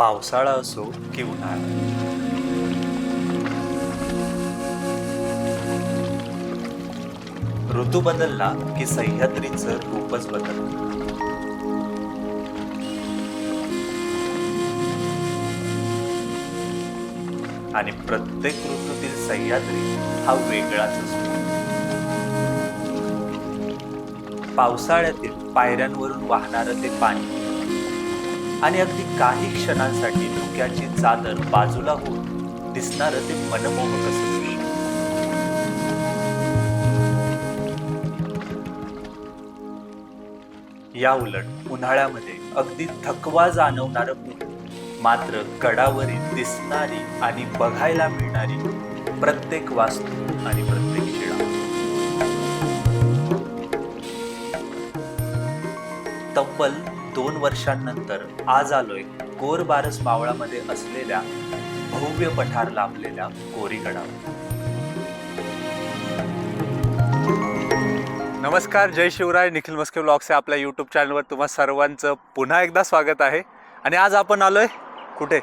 पावसाळा असो की उन्हाळा. ऋतू बदलला की सह्याद्रीचं रूपच बदल आणि प्रत्येक ऋतूतील सह्याद्री हा वेगळाच असतो. पावसाळ्यातील पायऱ्यांवरून वाहणारं ते पाणी आणि अगदी काही क्षणांसाठी धुक्याची चादर बाजूला होऊन दिसणारं ते मनमोहक असं या उलट उन्हाळ्यामध्ये अगदी थकवा जाणवणारं मात्र गडावरील दिसणारी आणि बघायला मिळणारी प्रत्येक वास्तू आणि प्रत्येक शिळा. तब्बल दोन वर्षांनंतर आज आलोय गोर बारस मावळामध्ये असलेल्या भव्य पठार लाभलेल्या कोरीगडावर. नमस्कार जय शिवराय. निखिल मस्के ब्लॉग्स आपल्या यूट्यूब चॅनलवर तुम्हा सर्वांचं पुन्हा एकदा स्वागत आहे. आणि आज आपण आलोय कुठे?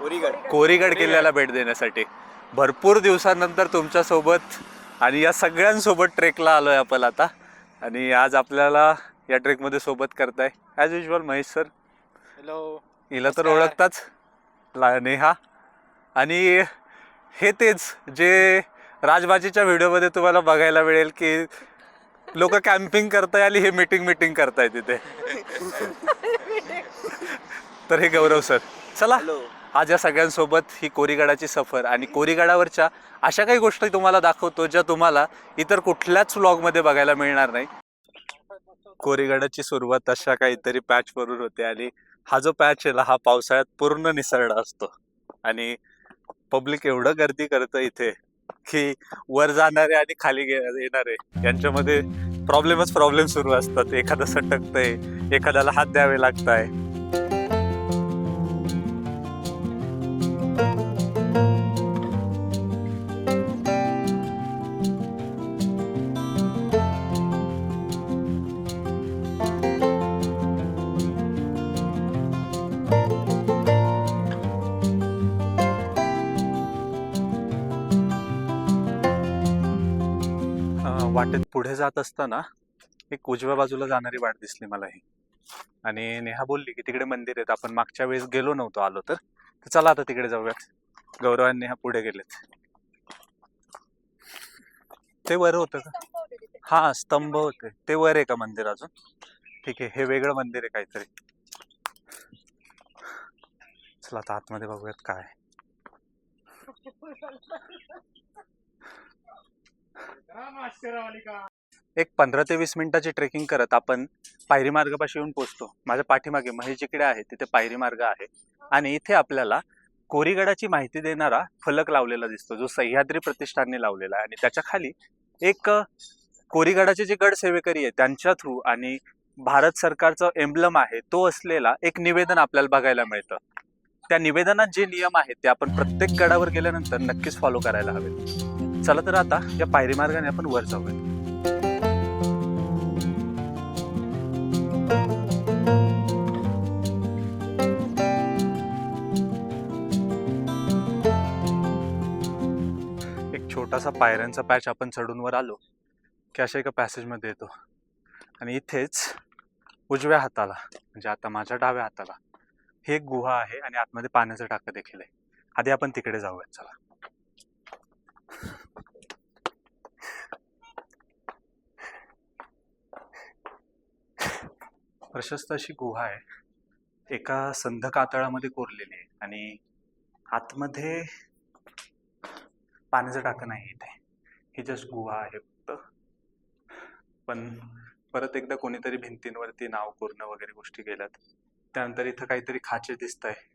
कोरीगड. कोरीगड किल्ल्याला भेट देण्यासाठी. भरपूर दिवसानंतर तुमच्यासोबत आणि या सगळ्यांसोबत ट्रेकला आलोय आपण आता. आणि आज आपल्याला या ट्रेकमध्ये सोबत करताय as usual Mahesh sir hello हिला तर. ओळखताच. ला नेहा. आणि हे तेच जे राजबाजीच्या व्हिडिओमध्ये तुम्हाला बघायला मिळेल की लोक कॅम्पिंग करताय आणि हे मीटिंग मीटिंग करताय तिथे. तर हे गौरव सर चला हॅलो आज या सगळ्यांसोबत ही कोरीगडाची सफर आणि कोरीगडावरच्या अशा काही गोष्टी तुम्हाला दाखवतो ज्या तुम्हाला इतर कुठल्याच व्लॉगमध्ये बघायला मिळणार नाही. कोरीगडाची सुरुवात अशा काहीतरी पॅच वरून होते आणि हा जो पॅच आहे हा पावसाळ्यात पूर्ण निसरडा असतो. आणि पब्लिक एवढं गर्दी करतं इथे की वर जाणारे आणि खाली येणारे यांच्यामध्ये प्रॉब्लेमच प्रॉब्लेम सुरू असतात. एखादं सटकतंय एखाद्याला हात द्यावे लागताय. वाटेत पुढे जात असताना एक उजव्या बाजूला जाणारी वाट दिसली मला ही आणि नेहा बोलली की तिकडे मंदिर आहेत. आपण मागच्या वेळेस गेलो नव्हतो आलो तर. चला आता तिकडे जाऊयात. गौरव आणि नेहा पुढे गेलेत. ते बरं होतं का? हा स्तंभ होते. ते वर आहे का मंदिर अजून? ठीक आहे हे वेगळं मंदिर आहे काहीतरी. चला आता आतमध्ये बघूयात काय. एक पंधरा ते वीस मिनिटाची ट्रेकिंग करत आपण पायरी मार्गापाशी येऊन पोहोचतो. माझ्या पाठीमागे महेश जिकडे आहे तिथे पायरी मार्ग आहे. आणि इथे आपल्याला कोरीगडाची माहिती देणारा फलक लावलेला दिसतो जो सह्याद्री प्रतिष्ठानने लावलेला आहे. आणि त्याच्याखाली एक कोरीगडाचे जे गड सेवेकरी आहे त्यांच्या थ्रू आणि भारत सरकारचं एम्ब्लम आहे तो असलेला एक निवेदन आपल्याला बघायला मिळतं. त्या निवेदनात जे नियम आहेत ते आपण प्रत्येक गडावर गेल्यानंतर नक्कीच फॉलो करायला हवेत. चला तर आता या पायरी मार्गाने आपण वर जाऊया एक छोटासा पायऱ्यांचा पॅच आपण चढून वर आलो. की अशा एका पॅसेजमध्ये येतो. आणि इथेच उजव्या हाताला म्हणजे आता माझ्या डाव्या हाताला ही एक गुहा आहे आणि आतमध्ये पाण्याचं टाकं देखील आहे. आधी आपण तिकडे जाऊयात चला. प्रशस्त अशी गुहा आहे. एका संध कातळामध्ये कोरलेली आहे आणि आतमध्ये पाण्याचं टाकं नाही इथे. ही जस्ट गुहा आहे फक्त. पण परत एकदा कोणीतरी भिंतींवरती नाव कोरणं वगैरे गोष्टी केल्यात. त्यानंतर इथं काहीतरी खाचे दिसत आहे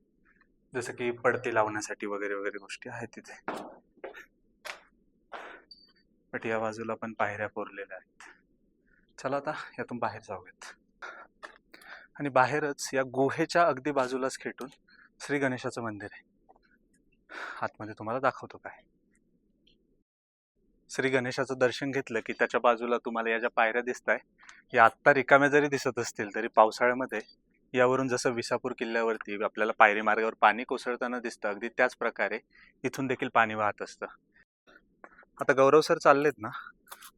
जसं की पडते लावण्यासाठी वगैरे वगैरे गोष्टी आहेत तिथे. बट या बाजूला पण पायऱ्या कोरलेल्या आहेत. चला आता यातून बाहेर जाऊयात. आणि बाहेरच या गुहेच्या अगदी बाजूलाच खेटून श्री गणेशाचं मंदिर आहे. आतमध्ये तुम्हाला दाखवतो काय. श्री गणेशाचं दर्शन घेतलं की त्याच्या बाजूला तुम्हाला या ज्या पायऱ्या दिसत आहे या आत्ता रिकाम्या जरी दिसत असतील तरी पावसाळ्यामध्ये यावरून जसं विसापूर किल्ल्यावरती आपल्याला पायरी मार्गावर पाणी कोसळताना दिसतं अगदी त्याच प्रकारे इथून देखील पाणी वाहत असतं. आता गौरव सर चाललेत ना?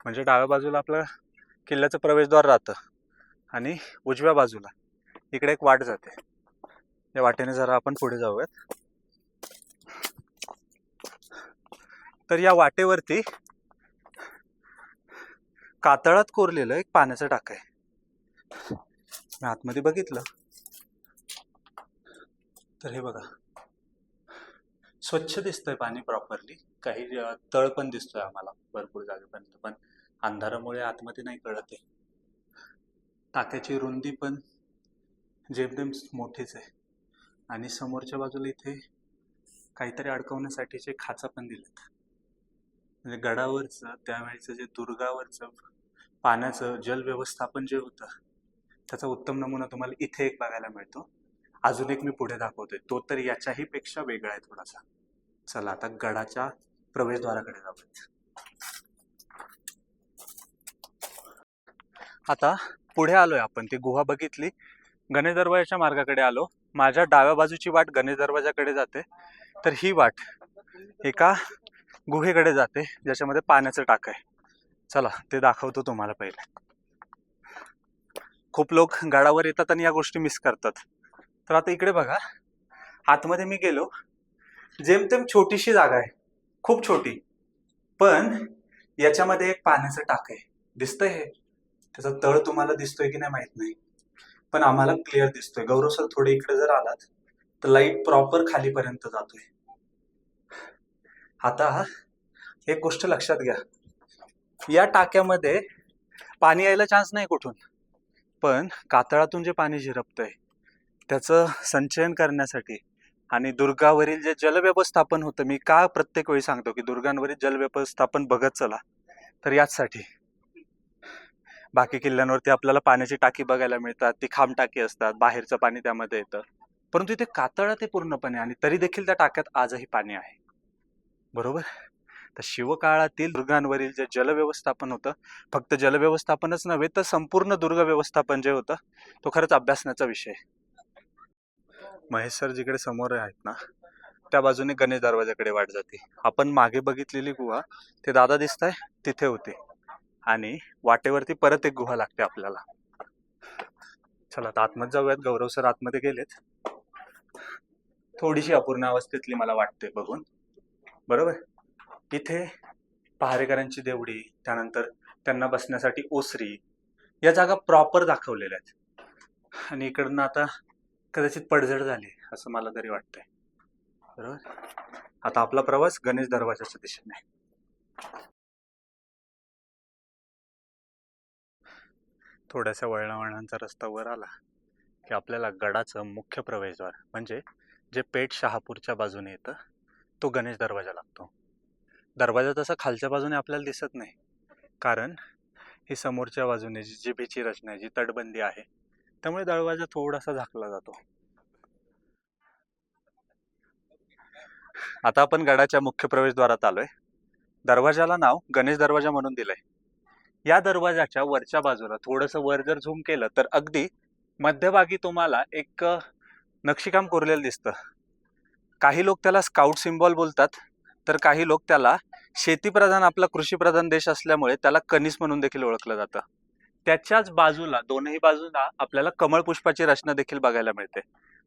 म्हणजे डाव्या बाजूला आपलं किल्ल्याचं प्रवेशद्वार राहतं आणि उजव्या बाजूला इकडे एक वाट जाते. या वाटेने जरा आपण पुढे जाऊयात. तर या वाटेवरती कातळात कोरलेलं एक पाण्याचं टाक आहे. मी आतमध्ये बघितलं. तर हे बघा. स्वच्छ दिसतंय पाणी प्रॉपरली काही तळ पण दिसतोय आम्हाला भरपूर जागेपर्यंत पण अंधारामुळे आतमध्ये नाही कळत आहे. टाक्याची रुंदी पण जेमतेम मोठीच आहे. आणि समोरच्या बाजूला इथे काहीतरी अडकवण्यासाठीचे खाचा पण दिलेत. म्हणजे गडावरचं त्यावेळेचं जे दुर्गावरचं पाण्याचं जल व्यवस्थापन जे होतं त्याचा उत्तम नमुना तुम्हाला इथे एक बघायला मिळतो. अजून एक मी पुढे दाखवतोय. तो तर याच्याही पेक्षा वेगळा आहे थोडासा. चला आता गडाच्या प्रवेशद्वाराकडे जाऊयात. आता पुढे आलोय आपण. ती गुहा बघितली. गणेश दरवाजाच्या मार्गाकडे आलो. माझ्या डाव्या बाजूची वाट गणेश दरवाजाकडे जाते. तर ही वाट एका गुहेकडे जाते ज्याच्यामध्ये पाण्याचं टाक आहे. चला ते दाखवतो तुम्हाला पहिले. खूप लोक गडावर येतात आणि या गोष्टी मिस करतात. तर आता इकडे बघा. आतमध्ये मी गेलो. जेमतेम छोटीशी जागा आहे. खूप छोटी. पण याच्यामध्ये एक पाण्याचं टाक आहे. दिसतंय हे? त्याचा तळ तुम्हाला दिसतोय की नाही माहीत नाही. पण आम्हाला क्लिअर दिसतोय. गौरव सर थोडे इकडे जर आलात तर लाइट प्रॉपर खालीपर्यंत जातोय. आता एक गोष्ट लक्षात घ्या. या टाक्यामध्ये पाणी यायला चान्स नाही कुठून. पण कातळातून जे पाणी झिरपतंय त्याचं संचयन करण्यासाठी आणि दुर्गावरील जे जलव्यवस्थापन होतं मी का प्रत्येक वेळी सांगतो की दुर्गांवरील जलव्यवस्थापन बघत चला. तर याचसाठी. बाकी किल्ल्यांवरती आपल्याला पाण्याची टाकी बघायला मिळतात ती खांब टाकी असतात बाहेरचं पाणी त्यामध्ये येतं. परंतु इथे कातळा ते पूर्णपणे आणि तरी देखील त्या टाक्यात आजही पाणी आहे. बरोबर? तर शिवकाळातील दुर्गांवरील जे जलव्यवस्थापन होतं फक्त जलव्यवस्थापनच नव्हे तर संपूर्ण दुर्ग व्यवस्थापन जे होतं तो खरंच अभ्यासण्याचा विषय महेश सर जिकडे समोर आहेत ना त्या बाजूने गणेश दरवाजाकडे वाट जाते. आपण मागे बघितलेली गुहा ते दादा दिसत आहे तिथे होते. आणि वाटेवरती परत एक गुहा लागते आपल्याला. चला आता आतमध्ये जाऊयात. गौरव सर आतमध्ये गेलेत. थोडीशी अपूर्ण अवस्थेतली मला वाटते बघून. बरोबर? इथे पहारेकरांची देवडी त्यानंतर त्यांना बसण्यासाठी ओसरी या जागा प्रॉपर दाखवलेल्या आहेत. आणि इकडनं आता कदाचित पडझड झाली असं मला तरी वाटतंय. बरोबर? आता आपला प्रवास गणेश दरवाजाच्या दिशेने थोड्याशा वळणावळणांचा रस्ता वर आला की आपल्याला गडाचं मुख्य प्रवेशद्वार म्हणजे जे पेठ शहापूरच्या बाजूने येतं तो गणेश दरवाजा लागतो. दरवाजा तसा खालच्या बाजूने आपल्याला दिसत नाही. कारण ही समोरच्या बाजूने जी जिभेची रचना आहे जी तटबंदी आहे त्यामुळे दरवाजा थोडासा झाकला जातो. आता आपण गडाच्या मुख्य प्रवेशद्वारात आलोय. दरवाजाला नाव गणेश दरवाजा म्हणून दिलंय. या दरवाजाच्या वरच्या बाजूला थोडंसं वर जर झूम केलं तर अगदी मध्यभागी तुम्हाला एक नक्षीकाम कोरलेलं दिसतं. काही लोक त्याला स्काउट सिम्बॉल बोलतात. तर काही लोक त्याला शेतीप्रधान आपला कृषीप्रधान देश असल्यामुळे त्याला कनिस म्हणून देखील ओळखलं जातं. त्याच्याच बाजूला दोनही बाजूला आपल्याला कमळ पुष्पाची रचना देखील बघायला मिळते.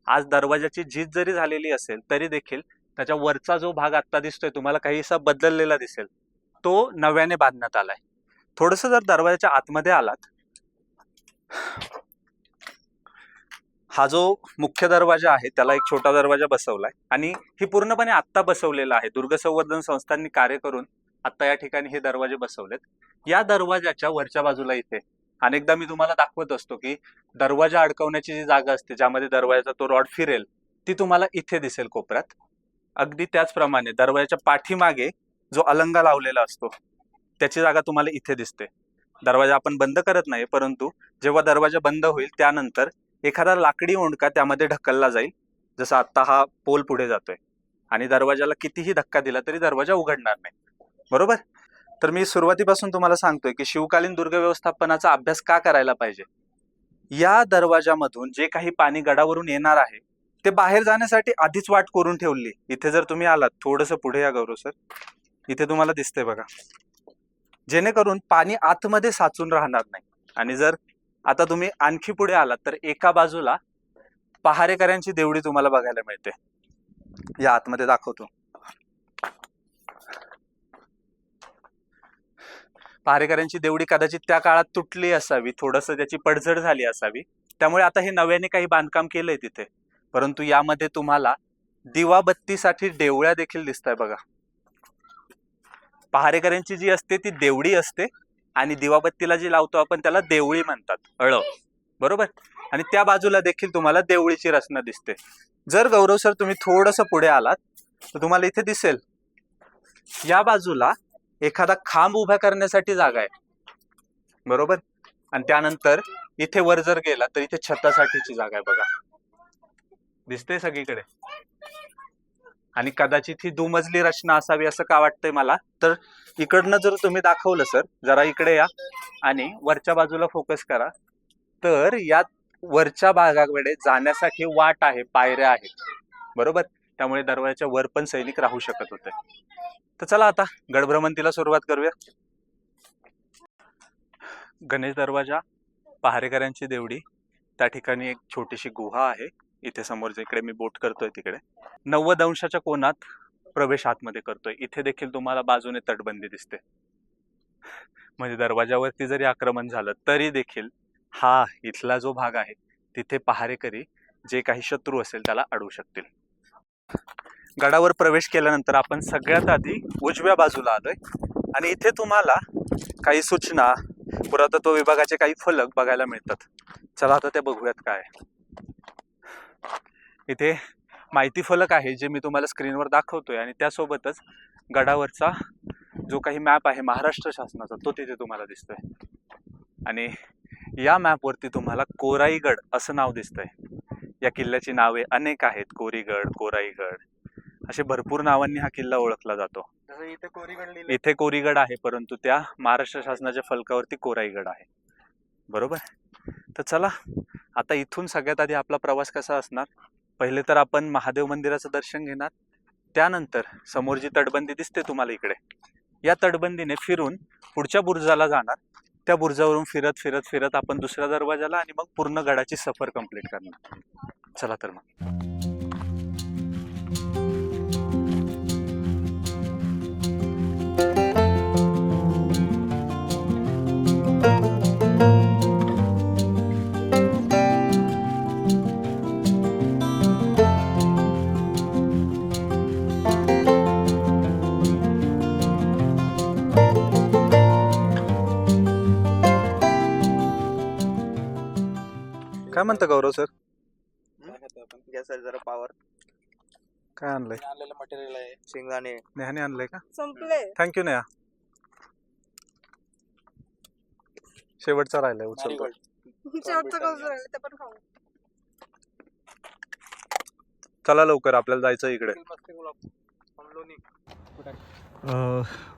आज दरवाजाची झीज जरी झालेली असेल तरी देखील त्याच्या वरचा जो भाग आत्ता दिसतोय तुम्हाला काहीसा बदललेला दिसेल तो नव्याने बांधण्यात आलाय. थोडस जर दरवाजाच्या आतमध्ये आलात हा जो मुख्य दरवाजा आहे त्याला एक छोटा दरवाजा बसवलाय. आणि ही पूर्णपणे आत्ता बसवलेला आहे. दुर्ग संवर्धन संस्थांनी कार्य करून आता या ठिकाणी हे दरवाजे बसवलेत. या दरवाजाच्या वरच्या बाजूला इथे अनेकदा मी तुम्हाला दाखवत असतो की दरवाजा अडकवण्याची जी जागा असते ज्यामध्ये दरवाजाचा तो रॉड फिरेल ती तुम्हाला इथे दिसेल कोपऱ्यात. अगदी त्याचप्रमाणे दरवाजाच्या पाठीमागे जो अलंगा लावलेला असतो त्याची जागा तुम्हाला इथे दिसते. दरवाजा आपण बंद करत नाही परंतु जेव्हा दरवाजा बंद होईल त्यानंतर एखादा लाकडी ओंडका त्यामध्ये ढकलला जाईल. जसं आत्ता हा पोल पुढे जातोय. आणि दरवाजाला कितीही धक्का दिला तरी दरवाजा उघडणार नाही. बरोबर? तर मी सुरुवातीपासून तुम्हाला सांगतोय की शिवकालीन दुर्ग व्यवस्थापनाचा अभ्यास का करायला पाहिजे? या दरवाजामधून जे काही पाणी गडावरून येणार आहे ते बाहेर जाण्यासाठी आधीच वाट करून ठेवली. इथे जर तुम्ही आलात थोडस पुढे या गौरव सर. इथे तुम्हाला दिसते बघा. जेणेकरून पाणी आतमध्ये साचून राहणार नाही. आणि जर आता तुम्ही आणखी पुढे आलात तर एका बाजूला पहारेकऱ्यांची देवडी तुम्हाला बघायला मिळते. या आतमध्ये दाखवतो. पहारेकऱ्यांची देवडी कदाचित त्या काळात तुटली असावी थोडस त्याची पडझड झाली असावी. त्यामुळे आता हे नव्याने काही बांधकाम केलंय तिथे. परंतु यामध्ये तुम्हाला दिवाबत्तीसाठी देवळ्या देखील दिसत आहे बघा. पहारेकऱ्यांची जी असते ती देवडी असते आणि दिवाबत्तीला जी लावतो आपण त्याला देवळी म्हणतात. अळ बरोबर? आणि त्या बाजूला देखील तुम्हाला देवळीची रचना दिसते. जर गौरव सर तुम्ही थोडस पुढे आलात तर तुम्हाला इथे दिसेल. या बाजूला एखादा खांब उभा करण्यासाठी जागा आहे. बरोबर? आणि त्यानंतर इथे वर जर गेला तर इथे छतासाठीची जागा आहे बघा. दिसते सगळीकडे. आणि कदाचित ही दुमजली रचना असावी असं का वाटतंय मला? तर इकडनं जर तुम्ही दाखवलं सर जरा इकडे या आणि वरच्या बाजूला फोकस करा. तर या वरच्या भागाकडे जाण्यासाठी वाट आहे पायऱ्या आहेत. बरोबर? त्यामुळे दरवाजाच्या वर पण सैनिक राहू शकत होते. तर चला आता गडभ्रमंतीला सुरुवात करूया. गणेश दरवाजा पहारेकऱ्यांची देवडी. त्या ठिकाणी एक छोटीशी गुहा आहे. इथे समोर इकडे मी बोट करतोय तिकडे. नव्वद अंशाच्या कोणात प्रवेश आतमध्ये करतोय. इथे देखील तुम्हाला बाजूने तटबंदी दिसते. म्हणजे दरवाजावरती जरी आक्रमण झालं तरी देखील हा इथला जो भाग आहे तिथे पहारेकरी जे काही शत्रू असेल त्याला अडवू शकतील. गडावर प्रवेश केल्यानंतर आपण सगळ्यात आधी उजव्या बाजूला आलोय. आणि इथे तुम्हाला काही सूचना पुरातत्व विभागाचे काही फलक बघायला मिळतात. चला आता ते बघूयात काय आहे. इथे माहिती फलक आहे जे मी तुम्हाला स्क्रीनवर दाखवतोय आणि त्यासोबतच गडावरचा जो काही मॅप आहे महाराष्ट्र शासनाचा तो तिथे तुम्हाला दिसतोय. आणि या मॅपवरती तुम्हाला कोराईगड असं नाव दिसतंय. या किल्ल्याची नावे अनेक आहेत कोरीगड कोराईगड. असे भरपूर नावांनी हा किल्ला ओळखला जातो. इथे कोरीगड आहे परंतु त्या महाराष्ट्र शासनाच्या फलकावरती कोराईगड आहे. बरोबर? तर चला आता इथून सगळ्यात आधी आपला प्रवास कसा असणार? पहिले तर आपण महादेव मंदिराचं दर्शन घेणार. त्यानंतर समोर जी तटबंदी दिसते तुम्हाला इकडे. या तटबंदीने फिरून पुढच्या बुर्जाला जाणार. त्या बुर्जावरून फिरत फिरत फिरत आपण दुसऱ्या दरवाजाला आणि मग पूर्ण गडाची सफर कंप्लीट करणार. चला तर मग. म्हणतं गौरव सर? घ्या जरा पावर काय आणलंय? आणलेलं मटेरियल आहे. शेंगदाणे. नेहाने आणलंय का? संपले. Thank you Neha. शेवटचा राहिलाय उचलतो marigold. शेवटचं कसं राहिलं ते पण खाऊ चला लवकर आपल्याला जायचं इकडे.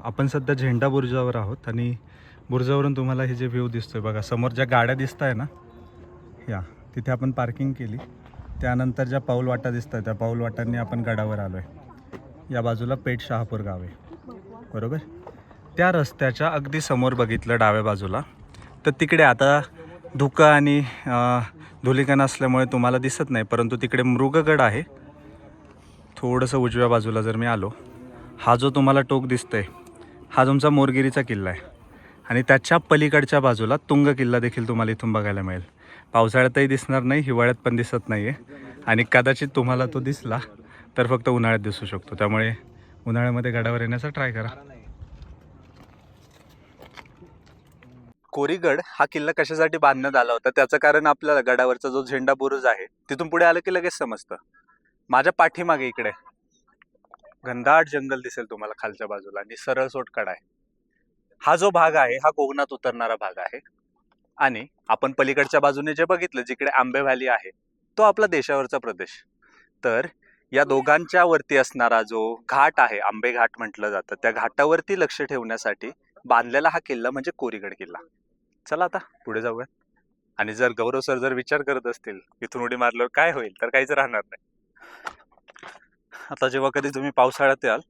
आपण. सध्या झेंडा बुर्जावर आहोत आणि बुर्जावरून तुम्हाला हे जे व्ह्यू दिसतोय बघा समोर ज्या गाड्या दिसत आहे ना या. तिथे आपण पार्किंग केली. त्यानंतर ज्या पाऊल वाटा दिसत त्या पाऊल वाटांनी आपण गडावर आलो आहे या बाजूला पेठ शहापूर गाव आहे. बरोबर? त्या रस्त्याच्या अगदी समोर बघितलं डाव्या बाजूला. तर तिकडे आता धुकं आणि धुलिकण असल्यामुळे तुम्हाला दिसत नाही परंतु तिकडे मृगगड आहे. थोडंसं उजव्या बाजूला जर मी आलो हा जो तुम्हाला टोक दिसतोय हा तुमचा मोरगिरीचा किल्ला आहे. आणि त्याच्या पलीकडच्या बाजूला तुंग किल्ला देखील तुम्हाला इथून बघायला मिळेल. पावसाळ्यातही दिसणार नाही हिवाळ्यात पण दिसत नाही आहे आणि कदाचित तुम्हाला तो दिसला तर फक्त उन्हाळ्यात दिसू शकतो. त्यामुळे उन्हाळ्यामध्ये गडावर येण्याचा ट्राय करा. कोरीगड हा किल्ला कशासाठी बांधण्यात आला होता? त्याचं कारण आपल्याला गडावरचा जो झेंडा बुरुज आहे तिथून पुढे आलं की लगेच समजतं. माझ्या पाठीमागे इकडे. घनदाट जंगल दिसेल तुम्हाला खालच्या बाजूला. आणि सरळ सोटकडा आहे. हा जो भाग आहे हा कोकणात उतरणारा भाग आहे. आणि आपण पलीकडच्या बाजूने जे बघितलं जिकडे आंबे व्हॅली आहे तो आपला देशावरचा प्रदेश. तर या दोघांच्या वरती असणारा जो घाट आहे आंबे घाट म्हटलं जातं त्या घाटावरती लक्ष ठेवण्यासाठी बांधलेला हा किल्ला म्हणजे कोरीगड किल्ला. चला आता पुढे जाऊया आणि जर गौरव सर जर विचार करत असतील इथून उडी मारल्यावर काय होईल? तर काहीच राहणार नाही. आता जेव्हा कधी तुम्ही पावसाळ्यात याल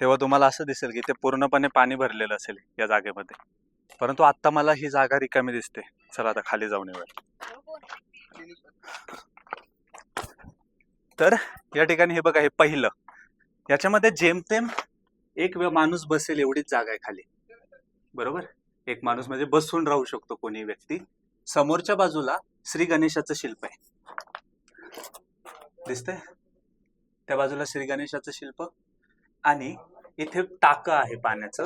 तेव्हा तुम्हाला असं दिसेल की ते पूर्णपणे पाणी भरलेलं असेल या जागेमध्ये. परंतु आत्ता मला ही जागा रिकामी दिसते. चला आता खाली जाऊन येऊया. तर या ठिकाणी हे बघा हे पहिलं. याच्यामध्ये जेमतेम एक माणूस बसेल एवढीच जागा आहे खाली. बरोबर? एक माणूस म्हणजे बसून राहू शकतो कोणी व्यक्ती. समोरच्या बाजूला श्री गणेशाचं शिल्प आहे. दिसतंय? त्या बाजूला श्री गणेशाचं शिल्प. आणि इथे टाकं आहे पाण्याचं.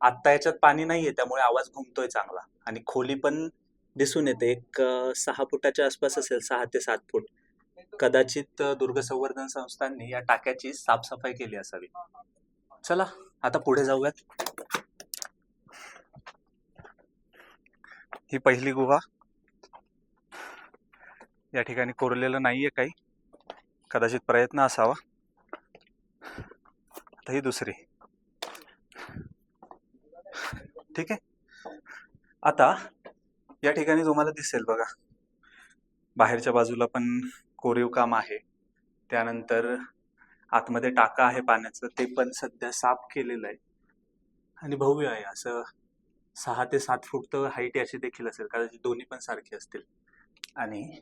आत्ता याच्यात पाणी नाहीये त्यामुळे आवाज घुमतोय चांगला. आणि खोली पण दिसून येते. एक सहा फुटाच्या आसपास असेल सहा ते सात फूट. कदाचित दुर्गसंवर्धन दुर्ग संवर्धन संस्थांनी या टाक्याची साफसफाई केली असावी. चला आता पुढे जाऊयात. ही पहिली गुहा. या ठिकाणी कोरलेलं नाहीये काही. कदाचित प्रयत्न असावा. आता ही दुसरी. ठीक आहे. आता या ठिकाणी तुम्हाला दिसेल बघा. बाहेरच्या बाजूला पण कोरीव काम आहे. त्यानंतर आतमध्ये टाका आहे पाण्याचं. ते पण सध्या साफ केलेलं आहे. आणि भव्य आहे असं सहा ते सात फूट तर हाईट याची देखील असेल. कदाचित दोन्ही पण सारखी असतील. आणि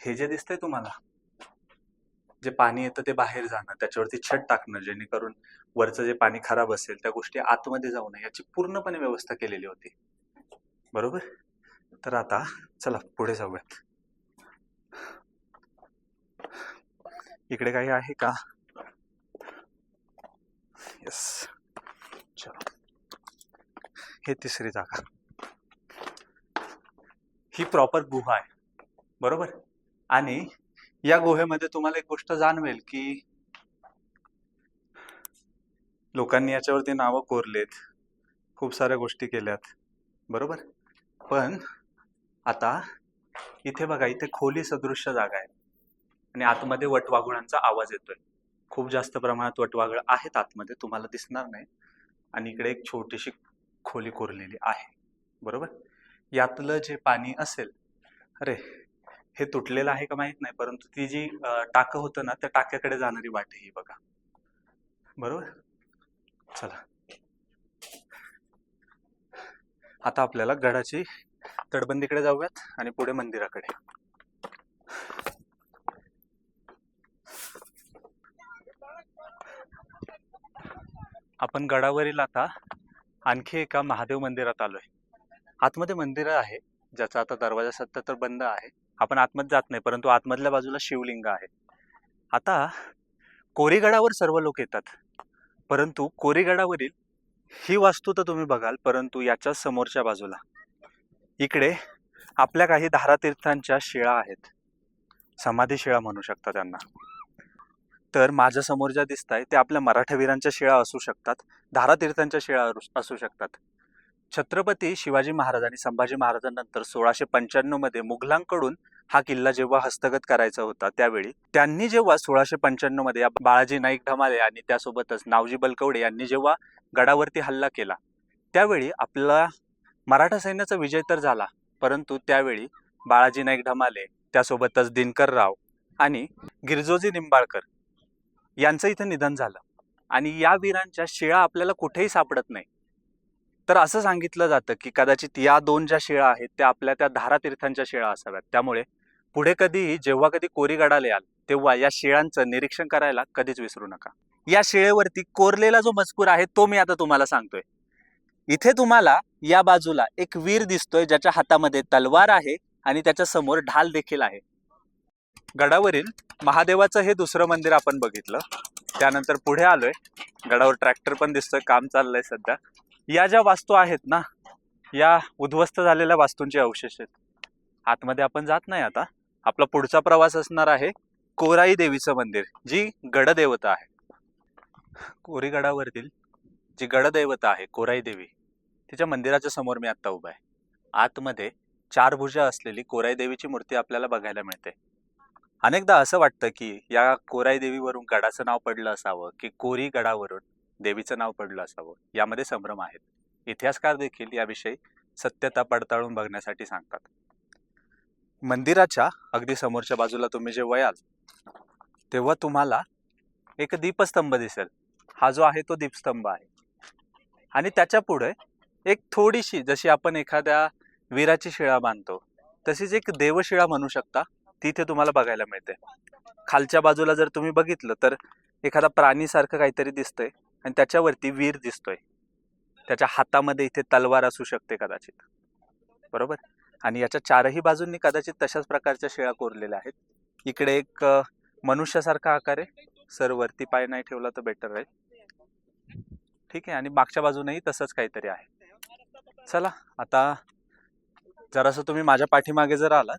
हे जे दिसतंय तुम्हाला जे पाणी येतं ते बाहेर जाणं त्याच्यावरती छत टाकणं जेणेकरून वरचं जे पाणी खराब असेल त्या गोष्टी आतमध्ये जाऊ नये याची पूर्णपणे व्यवस्था केलेली होती. बरोबर? तर आता चला पुढे जाऊयात. इकडे काही आहे का? येस चलो. हे तिसरी जागा. ही प्रॉपर गुहा आहे. बरोबर? आणि या गुहेमध्ये तुम्हाला एक गोष्ट जाणवेल की लोकांनी याच्यावरती नावं कोरलेत. खूप साऱ्या गोष्टी केल्यात. बरोबर? पण आता इथे बघा इथे खोली सदृश्य जागा आहे. आणि आतमध्ये वटवाघुळांचा आवाज येतोय. खूप जास्त प्रमाणात वटवाघळ आहेत आतमध्ये तुम्हाला दिसणार नाही. आणि इकडे एक छोटीशी खोली कोरलेली आहे. बरोबर? यातलं जे पाणी असेल अरे हे तुटलेलं आहे का माहीत नाही परंतु ती जी टाकं होतं ना त्या टाक्याकडे जाणारी वाट ही बघा. बरोबर? चला. आता आपल्याला गडाची तटबंदीकडे जाऊयात आणि पुढे मंदिराकडे. आपण गडावरील आता आणखी एका महादेव मंदिरात आलोय. आतमध्ये मंदिर आहे ज्याचा आता दरवाजा सध्या तर बंद आहे. आपण आतमध्ये जात नाही परंतु आतमधल्या बाजूला शिवलिंग आहे. आता कोरीगडावर सर्व लोक येतात. परंतु कोरीगडावरील ही वास्तू तर तुम्ही बघाल परंतु याच्या समोरच्या बाजूला. इकडे आपल्या काही धारातीर्थांच्या शिळा आहेत. समाधी शिळा म्हणू शकता त्यांना. तर माझ्यासमोर ज्या दिसत आहे ते आपल्या मराठवीरांच्या शिळा असू शकतात. धारातीर्थांच्या शिळा असू शकतात. छत्रपती शिवाजी महाराज आणि संभाजी महाराजांनंतर सोळाशे पंच्याण्णवमध्ये मुघलांकडून हा किल्ला जेव्हा हस्तगत करायचा होता त्यावेळी त्यांनी जेव्हा सोळाशे पंच्याण्णवमध्ये बाळाजी नाईक ढमाले आणि त्यासोबतच नावजी बलकवडे यांनी जेव्हा गडावरती हल्ला केला त्यावेळी आपला मराठा सैन्याचा विजय तर झाला परंतु त्यावेळी बाळाजी नाईक ढमाले त्यासोबतच दिनकर राव आणि गिरजोजी निंबाळकर यांचं इथं निधन झालं. आणि या वीरांच्या शिळा आपल्याला कुठेही सापडत नाही. तर असं सांगितलं जातं की कदाचित या दोन ज्या शिळा आहेत त्या आपल्या त्या धारातीर्थांच्या शिळा असाव्यात. त्यामुळे पुढे कधीही जेव्हा कधी कोरीगडाला याल तेव्हा या शिळांचं निरीक्षण करायला कधीच विसरू नका. या शिळेवरती कोरलेला जो मजकूर आहे तो मी आता तुम्हाला सांगतोय. इथे तुम्हाला या बाजूला एक वीर दिसतोय ज्याच्या हातामध्ये तलवार आहे आणि त्याच्यासमोर ढाल देखील आहे. गडावरील महादेवाचं हे दुसरं मंदिर आपण बघितलं. त्यानंतर पुढे आलोय. गडावर ट्रॅक्टर पण दिसतोय काम चाललंय सध्या. या ज्या वास्तू आहेत ना या उद्ध्वस्त झालेल्या वास्तूंचे अवशेष आहेत. आतमध्ये आपण जात नाही आता. आपला पुढचा प्रवास असणार आहे कोराई देवीचं मंदिर जी गडदेवता आहे. कोरीगडावरील जी गडदैवता आहे कोराई देवी तिच्या मंदिराच्या समोर मी आता उभा आहे. आतमध्ये चार भुजा असलेली कोराई देवीची मूर्ती आपल्याला बघायला मिळते. अनेकदा असं वाटतं की या कोराई देवीवरून गडाचं नाव पडलं असावं की कोरी गडावरून देवीचं नाव पडलं असावं. यामध्ये संभ्रम आहेत इतिहासकार देखील याविषयी सत्यता पडताळून बघण्यासाठी सांगतात. मंदिराच्या अगदी समोरच्या बाजूला तुम्ही जे वयाल तेव्हा तुम्हाला एक दीपस्तंभ दिसेल. हा जो आहे तो दीपस्तंभ आहे. आणि त्याच्या पुढे एक थोडीशी जशी आपण एखाद्या वीराची शिळा बांधतो तशीच एक देवशिळा म्हणू शकता तिथे तुम्हाला बघायला मिळते. खालच्या बाजूला जर तुम्ही बघितलं तर एखादा प्राणीसारखं काहीतरी दिसतंय. आणि त्याच्यावरती वीर दिसतोय. त्याच्या हातामध्ये इथे तलवार असू शकते कदाचित. बरोबर? आणि याच्या चारही बाजूंनी कदाचित तशाच प्रकारच्या शेळ्या कोरलेल्या आहेत. इकडे एक मनुष्यासारखा आकार आहे. सर वरती पाय नाही ठेवला तर बेटर राहील ठीक आहे. आणि मागच्या बाजूनही तसंच काहीतरी आहे. चला आता जरासं तुम्ही माझ्या पाठीमागे जर आलात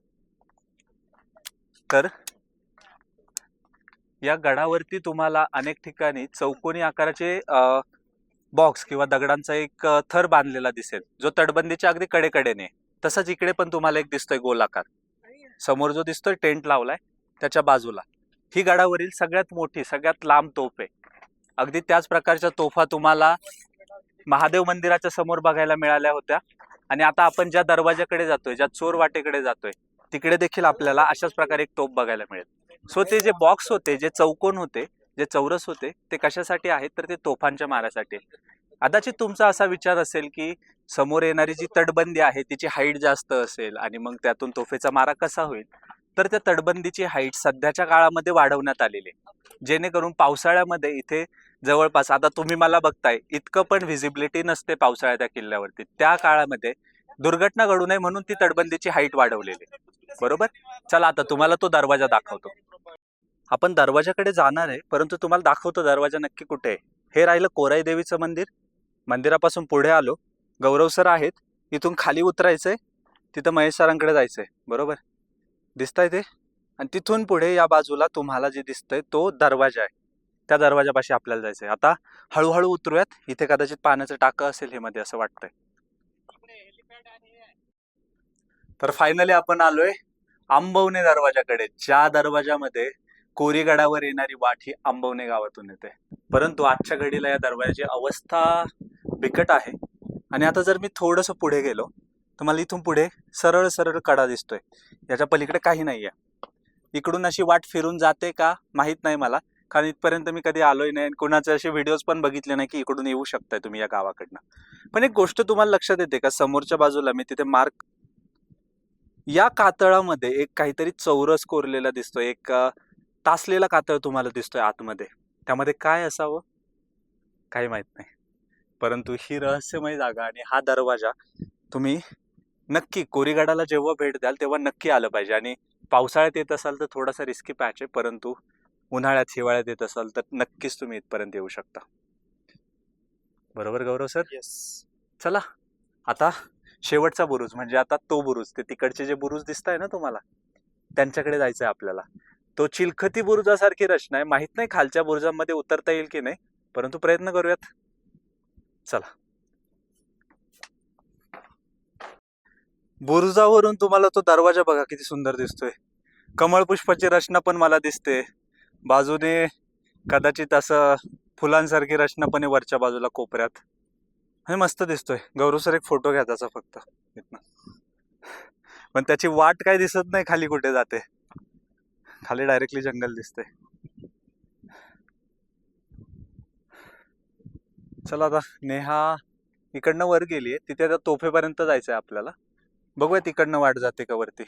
तर या गडावरती तुम्हाला अनेक ठिकाणी चौकोनी आकाराचे बॉक्स किंवा दगडांचा एक थर बांधलेला दिसेल. जो तटबंदीच्या अगदी कडेकडेने. तसंच इकडे पण तुम्हाला एक दिसतोय गोलाकार. समोर जो दिसतोय टेंट लावलाय त्याच्या बाजूला. ही गडावरील सगळ्यात मोठी सगळ्यात लांब तोफ आहे. अगदी त्याच प्रकारच्या तोफा तुम्हाला महादेव मंदिराच्या समोर बघायला मिळाल्या होत्या. आणि आता आपण ज्या दरवाजाकडे जातोय ज्या चोर वाटेकडे जातोय तिकडे देखील आपल्याला अशाच प्रकारे एक तोफ बघायला मिळेल. सो ते जे बॉक्स होते जे चौकोन होते जे चौरस होते ते कशासाठी आहेत? तर ते तोफांच्या मारासाठी कदाचित तुमचा असा विचार असेल की समोर येणारी जी तटबंदी आहे तिची हाईट जास्त असेल आणि मग त्यातून तोफेचा मारा कसा होईल? तर त्या तटबंदीची हाईट सध्याच्या काळामध्ये वाढवण्यात आलेली आहे. जेणेकरून पावसाळ्यामध्ये इथे जवळपास आता तुम्ही मला बघताय इतकं पण व्हिजिबिलिटी नसते पावसाळ्यात त्या किल्ल्यावरती. त्या काळामध्ये दुर्घटना घडू नये म्हणून ती तटबंदीची हाईट वाढवलेली आहे. बरोबर? चला आता तुम्हाला तो दरवाजा दाखवतो. आपण दरवाजाकडे जाणार आहे परंतु तुम्हाला दाखवतो दरवाजा नक्की कुठे आहे. हे राहिलं कोराई देवीचं मंदिर. मंदिरापासून पुढे आलो. गौरव सर आहेत. इथून खाली उतरायचंय. तिथं महेश सरांकडे जायचंय. बरोबर? दिसतंय ते? आणि तिथून पुढे या बाजूला तुम्हाला जे दिसतंय तो दरवाजा आहे. त्या दरवाजापाशी आपल्याला जायचंय. आता हळूहळू उतरूयात. इथे कदाचित पाण्याचं टाकं असेल हे मध्ये असं वाटतंय. तर फायनली आपण आलोय आंबवणे दरवाजाकडे ज्या दरवाजामध्ये कोरीगडावर येणारी वाट ही आंबवणे गावातून येते. परंतु आजच्या घडीला या दरवाजाची अवस्था बिकट आहे. आणि आता जर मी थोडंसं पुढे गेलो तर मला इथून पुढे सरळ सरळ कडा दिसतोय. याच्या पलीकडे काही नाहीये. इकडून अशी वाट फिरून जाते का माहीत नाही मला. कारण इथपर्यंत मी कधी आलोय नाही आणि कुणाचे असे व्हिडिओज पण बघितले नाही की इकडून येऊ शकताय तुम्ही या गावाकडनं. पण एक गोष्ट तुम्हाला लक्षात येते का? समोरच्या बाजूला मी तिथे मार्क या कातळामध्ये एक काहीतरी चौरस कोरलेला दिसतोय एक अ, तासलेला कातळ तुम्हाला दिसतोय आतमध्ये. त्यामध्ये काय असावं? काही माहीत नाही. परंतु ही रहस्यमय जागा आणि हा दरवाजा तुम्ही नक्की कोरीगडाला जेव्हा भेट द्याल तेव्हा नक्की आलं पाहिजे. आणि पावसाळ्यात येत असाल तर थोडासा रिस्की पॅच आहे परंतु उन्हाळ्यात हिवाळ्यात येत असाल तर नक्कीच तुम्ही इथपर्यंत येऊ शकता. बरोबर गौरव सर? येस चला आता शेवटचा बुरुज म्हणजे आता तो बुरुज ते तिकडचे जे बुरुज दिसत आहे ना तुम्हाला त्यांच्याकडे जायचं आहे आपल्याला. तो चिलखती बुरुजासारखी रचना आहे. माहीत नाही खालच्या बुरुजामध्ये उतरता येईल की नाही परंतु प्रयत्न करूयात. चला. बुरुजावरून तुम्हाला तो दरवाजा बघा किती सुंदर दिसतोय. कमळ पुष्पाची रचना पण मला दिसते. बाजूने कदाचित असं फुलांसारखी रचना पण आहे वरच्या बाजूला कोपऱ्यात. आणि मस्त दिसतोय. गौरव सर एक फोटो घ्या त्याचा फक्त. इथनं. पण त्याची वाट काय दिसत नाही खाली कुठे जाते. खाली डायरेक्टली जंगल दिसते चला आता नेहा इकडनं वर गेलीये. तिथे आता तोफेपर्यंत जायचं आहे आपल्याला. बघूया तिकडनं वाट जाते का वरती.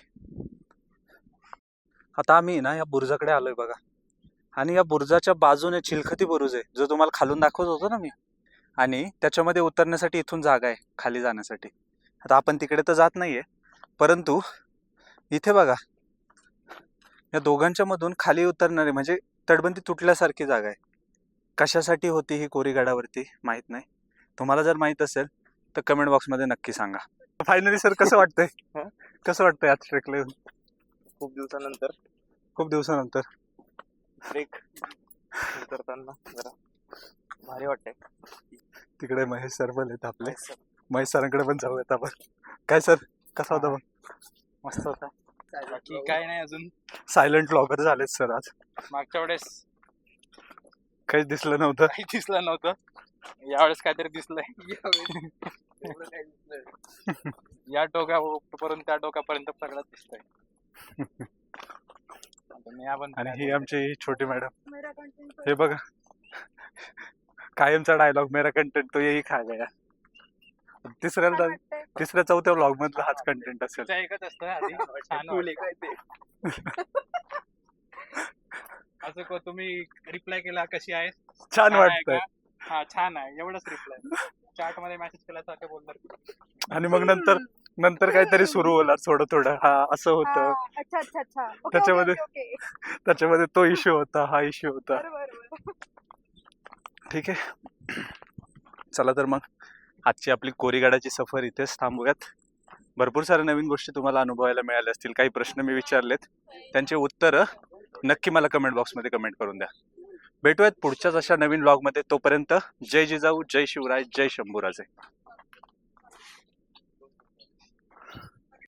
आता आम्ही ना या बुरुजाकडे आलोय बघा. आणि या बुरुजाच्या बाजूने चिलखती बुरुज आहे. जो तुम्हाला खालून दाखवत होतो ना मी. आणि त्याच्यामध्ये उतरण्यासाठी इथून जागा आहे खाली जाण्यासाठी. आता आपण तिकडे तर जात नाहीये परंतु इथे बघा या दोघांच्या मधून खाली उतरणारे म्हणजे तटबंदी तुटल्यासारखी जागा आहे. कशासाठी होती ही कोरीगडावरती माहीत नाही. तुम्हाला जर माहीत असेल तर कमेंट बॉक्समध्ये नक्की सांगा. फायनली सर कसं वाटतंय? कसं वाटतंय आज ट्रेकला येऊन? खूप दिवसानंतर. खूप दिवसानंतर. ट्रेक उतरताना जरा. भारी वाटतंय. तिकडे महेश सर पण आहेत आपले. महेश सरांकडे पण जाऊयात आपण. काय सर कसा होता मग? मस्त होता. बाकी? काय नाही अजून. सायलेंट ब्लॉगर झालेत सर आज. मागच्या वेळेस काहीच दिसलं नव्हतं. काही दिसलं नव्हतं. यावेळेस काहीतरी दिसलंय. या टोकापर्यंत त्या टोकापर्यंत सगळं दिसतंय. आणि ही आमची छोटी मॅडम. हे बघा. कायमचा डायलॉग मेरा कंटेंट तो येई खा गया. तिसऱ्या तिसऱ्या चौथ्या व्लॉग मधला हाच कंटेंट असेल. ऐकत असतं वाटतं. असं को तुम्ही रिप्लाय केला कशी आहे? छान वाटतंय. का? हा छान आहे. एवढंच रिप्लाय चॅटमध्ये मेसेज केला तर काय बोलणार. आणि मग नंतर नंतर काहीतरी सुरू होणार थोडं थोडं. हा असं होतं. अच्छा अच्छा अच्छा. ओके, ओके, त्याच्यामध्ये-. त्याच्यामध्ये तो इश्यू होता हा इश्यू होता. ठीक आहे. चला तर मग आजची आपली कोरीगाडाची सफर इथेच थांबूयात. भरपूर साऱ्या नवीन गोष्टी तुम्हाला अनुभवायला मिळाल्या असतील काही प्रश्न मी विचारलेत. त्यांचे उत्तर नक्की मला कमेंट बॉक्समध्ये कमेंट करून द्या. भेटूयात पुढच्याच अशा नवीन ब्लॉगमध्ये तोपर्यंत जय जिजाऊ जय शिवराय जय शंभूराजे.